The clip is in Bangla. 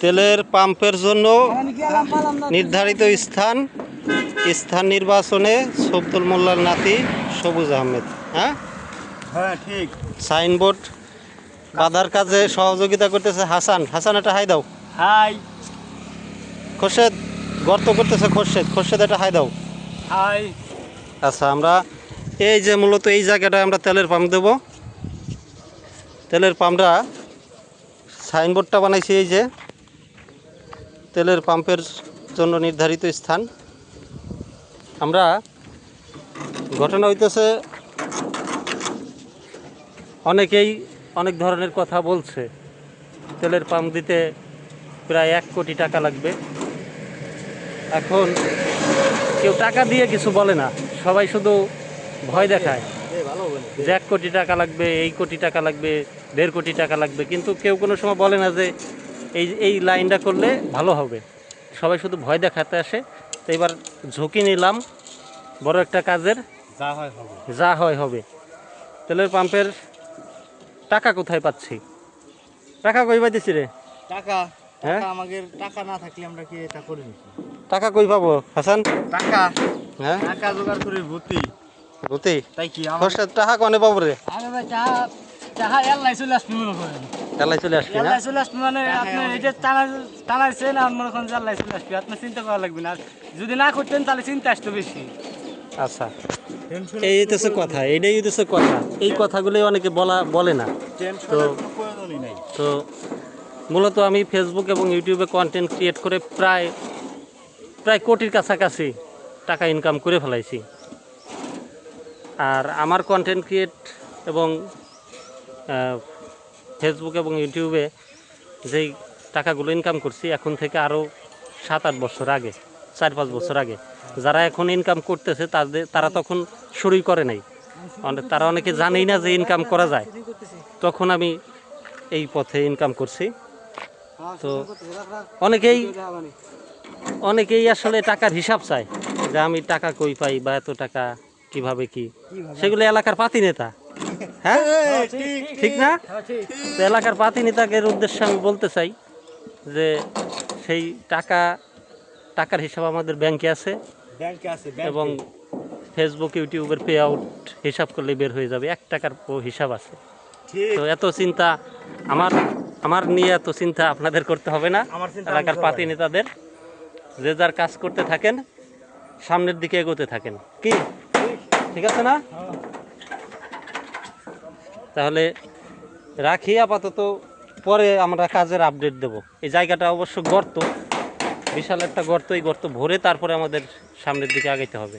তেলের পাম্পের জন্য নির্ধারিত স্থান স্থান নির্বাচনে সবদুল মোল্লার নাতি সবুজ আহমেদ হ্যাঁ? হ্যাঁ ঠিক। সাইনবোর্ড বাধার কাজে সহযোগিতা করতেছে হাসান। হাসান এটা হাই দাও। হাই। খোরশেদ গর্ত করতেছে খোরশেদ। খোরশেদ এটা হাই দাও। হাই। আচ্ছা আমরা এই যে মূলত এই জায়গাটায় আমরা তেলের পাম্প দেব। তেলের পাম্পটা সাইনবোর্ডটা বানাইছি এই যে। তেলের পাম্পের জন্য নির্ধারিত স্থান। আমরা ঘটনা হইতেছে অনেকেই অনেক ধরনের কথা বলছে। তেলের পাম্প দিতে প্রায় এক কোটি টাকা লাগবে। এখন কেউ টাকা দিয়ে কিছু বলে না, সবাই শুধু ভয় দেখায় যে এক কোটি টাকা লাগবে, এই কোটি টাকা লাগবে, দেড় কোটি টাকা লাগবে। কিন্তু কেউ কোনো সময় বলে না যে এই এই লাইনটা করলে ভালো হবে। সবাই শুধু ভয় দেখাতে আসে। তো এবার ঝুঁকি নিলাম। বড় একটা কাজের। যা হয় হবে। যা হয় হবে। তেলের পাম্পের টাকা কোথায় পাচ্ছি? টাকা কই পাইতেছি রে? টাকা হ্যাঁ? আমাদের টাকা না থাকলে আমরা কি এটা করি টাকা কই পাবো হাসান? টাকা। হ্যাঁ? টাকা জোগাড় করে ভর্তি বুঝতে তাই কি আমার টাকা কনে পাবো রে? আরে ভাই যাহা যাহা এলাই চলে আসবি মনে করেন। এলাই চলে আসবি না? চলে আসবি মানে আপনি এটা টানা টানাইছেন আর মনে করেন যে চলে আসবি আপনার চিন্তা করা লাগবে না। যদি না করতেন তাহলে চিন্তা আসতো বেশি। আচ্ছা এই হইতেছে কথা এইটাই হইতেছে কথা। এই কথাগুলোই অনেকে বলা বলে না। নাই। তো মূলত আমি ফেসবুক এবং ইউটিউবে কন্টেন্ট ক্রিয়েট করে প্রায় প্রায় কোটির কাছাকাছি টাকা ইনকাম করে ফেলাইছি। আর আমার কন্টেন্ট ক্রিয়েট এবং ফেসবুক এবং ইউটিউবে যেই টাকাগুলো ইনকাম করছি এখন থেকে আরও সাত আট বছর আগে চার পাঁচ বছর আগে যারা এখন ইনকাম করতেছে তাদের তারা তখন শুরুই করে নাই। তারা অনেকে জানেই না যে ইনকাম করা যায়। তখন আমি এই পথে ইনকাম করছি। তো অনেকেই অনেকেই আসলে টাকার হিসাব চায় যে আমি টাকা কই পাই বা এত টাকা কীভাবে কি? সেগুলো এলাকার পাতি নেতা। হ্যাঁ? ঠিক না? তো এলাকার পাতি নেতাদের উদ্দেশ্যে আমি বলতে চাই যে সেই টাকা টাকার হিসাব আমাদের ব্যাংকে আছে। এবং ফেসবুক ইউটিউবের পে আউট হিসাব করলে বের হয়ে যাবে। এক টাকার হিসাব আছে। তো এত চিন্তা আমার আমার নিয়ে এত চিন্তা আপনাদের করতে হবে না। এলাকার পাতি নেতাদের। যে যার কাজ করতে থাকেন সামনের দিকে এগোতে থাকেন। কি? ঠিক। আছে না? তাহলে রাখি আপাতত পরে আমরা কাজের আপডেট দেব। এই জায়গাটা অবশ্য গর্ত। বিশাল একটা গর্ত, এই গর্ত ভরে তারপরে আমাদের সামনের দিকে আগাইতে হবে।